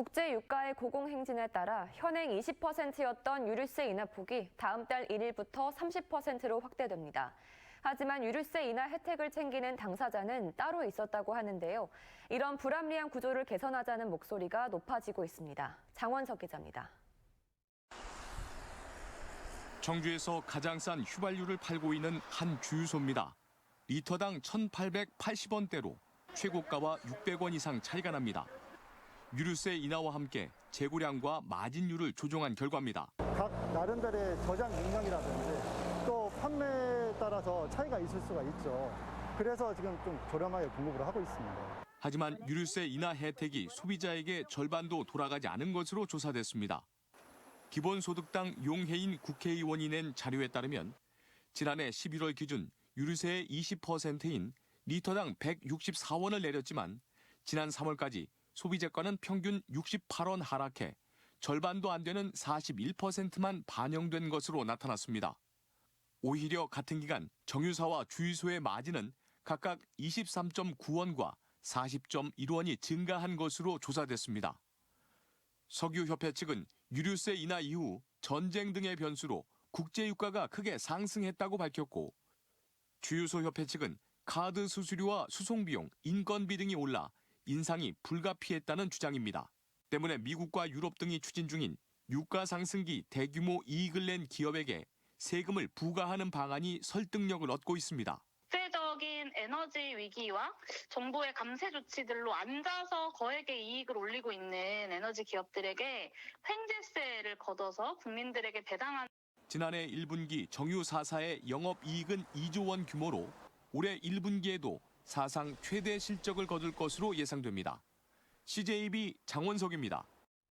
국제 유가의 고공행진에 따라 현행 20%였던 유류세 인하 폭이 다음 달 1일부터 30%로 확대됩니다. 하지만 유류세 인하 혜택을 챙기는 당사자는 따로 있었다고 하는데요. 이런 불합리한 구조를 개선하자는 목소리가 높아지고 있습니다. 장원석 기자입니다. 청주에서 가장 싼 휘발유를 팔고 있는 한 주유소입니다. 리터당 1,880원대로 최고가와 600원 이상 차이가 납니다. 유류세 인하와 함께 재고량과 마진율을 조정한 결과입니다. 각 나름대로의 저장 능력이라든지 또 판매에 따라서 차이가 있을 수가 있죠. 그래서 지금 좀 저렴하게 공급을 하고 있습니다. 하지만 유류세 인하 혜택이 소비자에게 절반도 돌아가지 않은 것으로 조사됐습니다. 기본소득당 용해인 국회의원이 낸 자료에 따르면 지난해 11월 기준 유류세의 20%인 리터당 164원을 내렸지만 지난 3월까지 소비재가는 평균 68원 하락해 절반도 안 되는 41%만 반영된 것으로 나타났습니다. 오히려 같은 기간 정유사와 주유소의 마진은 각각 23.9원과 40.1원이 증가한 것으로 조사됐습니다. 석유협회 측은 유류세 인하 이후 전쟁 등의 변수로 국제유가가 크게 상승했다고 밝혔고 주유소협회 측은 카드 수수료와 수송비용, 인건비 등이 올라 인상이 불가피했다는 주장입니다. 때문에 미국과 유럽 등이 추진 중인 유가 상승기 대규모 이익을 낸 기업에게 세금을 부과하는 방안이 설득력을 얻고 있습니다. 국제적인 에너지 위기와 정부의 감세 조치들로 앉아서 거액의 이익을 올리고 있는 에너지 기업들에게 횡재세를 걷어서 국민들에게 배당하는 지난해 1분기 정유 4사의 영업 이익은 2조 원 규모로 올해 1분기에도 사상 최대 실적을 거둘 것으로 예상됩니다. CJB 장원석입니다.